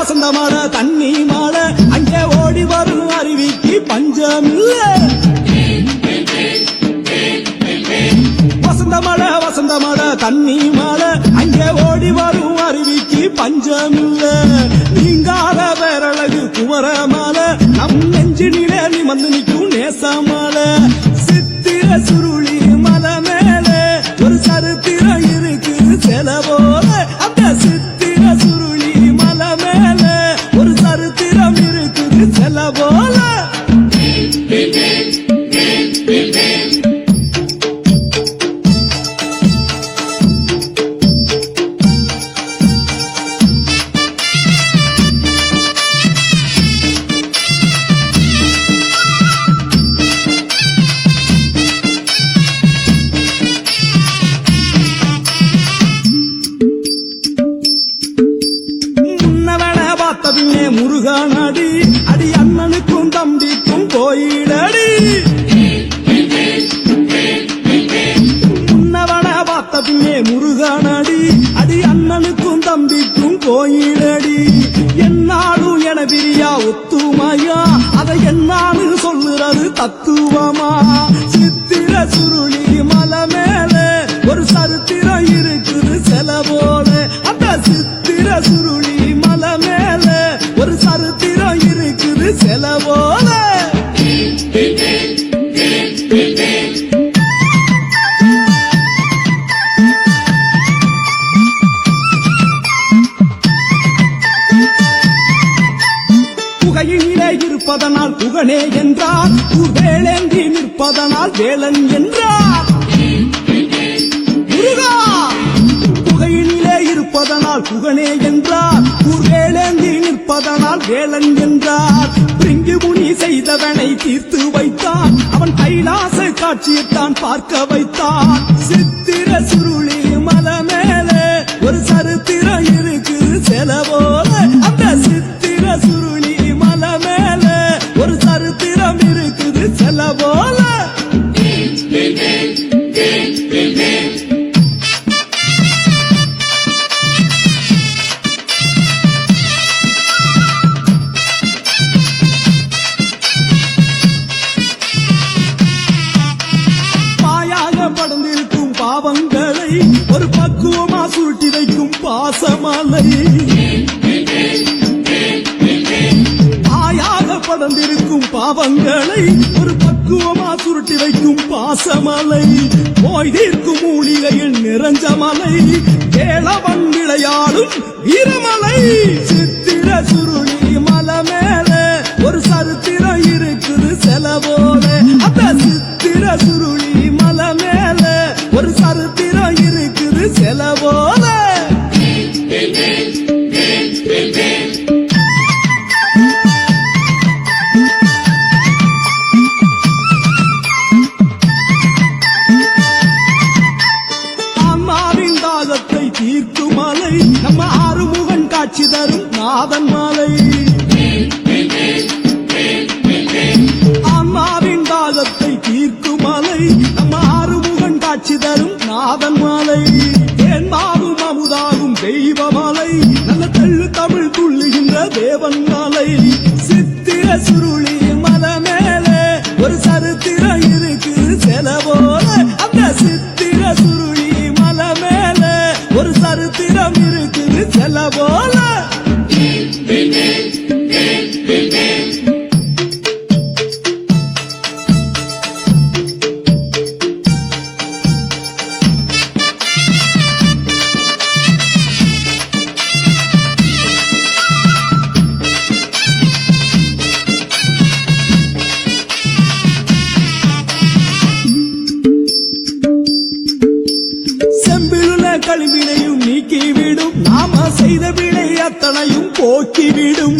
மழை வசந்த மழை தண்ணி மழை அங்கே ஓடி வரும் அருவிக்கு பஞ்சமில்ல. வசந்த மழை வசந்த மழை தண்ணி மழை அங்கே ஓடி வரும் அருவிக்கு பஞ்சமில்ல. நீங்காத பேரழகு குமர மலை. நம் நெஞ்சினிலே நிமந்து நிற்கும் நேசமலை சித்திர சுரு போல தத்துவமா? சித்திர சுருளி மலை மேல ஒரு சரித்திரம் இருக்குது செல போல. அந்த சித்திர சுருளி புகழே புகனே என்றார். வேளேந்தி நிற்பதனால் வேலன் என்றார். முருகா புகையிலே இருப்பதனால் புகனே என்றார். வேளேந்தி நிற்பதனால் வேலன் என்றார். பிரிங்கி முனி செய்தவனை தீர்த்து வைத்தான். அவன் கைலாச காட்சியைத்தான் பார்க்க வைத்தான். சித்திர சுருளி மலை மேலே ஒரு சரித்திரம் இருக்கு. செல பாவங்களை ஒரு பக்குவமா சுருட்டி வைக்கும் பாசமலை. மாயாக படர்ந்திருக்கும் பாவங்களை ஒரு பக்குவமா வைக்கும் பாசமலை. போய் தீர்க்கும் மூலிகையில் நிறைஞ்ச மலை. கேளவன் விளையாடும் வீரமலை. சித்திர சுருளி மலை மேலே ஒரு சரித்திரம் இருக்குது செல போல அந்த சித்திர சுருளி மலை மேலே ஒரு சரு நாதன் மாலை. அம்மாவின் தாகத்தை தீர்க்கும் மலை. நம்ம ஆறுமுகன் காட்சி தரும் நாதன் மலை. தேன்மாவும் அமுதாகும் தெய்வ மலை. நல்ல தெள்ளு தமிழ் துள்ளுகின்ற தேவன் மாலை. சித்திர சுருளி மலை மேலே ஒரு சரித்திரம் இருக்கு. செலவோல அந்த சித்திர கழிவினையும் நீக்கிவிடும். நாம செய்த வினை அத்தனையும் போக்கிவிடும்.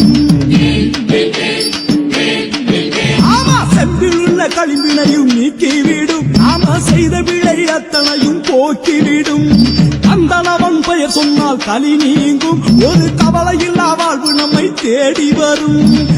ஆமா செம்பிலுள்ள கழிவினையும் நீக்கிவிடும். நாம செய்த வினை அத்தனையும் போக்கிவிடும். கந்தனவன் பெயர் சொன்னால் கலி நீங்கும். ஒரு கவலை இல்லா வாழ்வு நம்மை தேடி வரும்.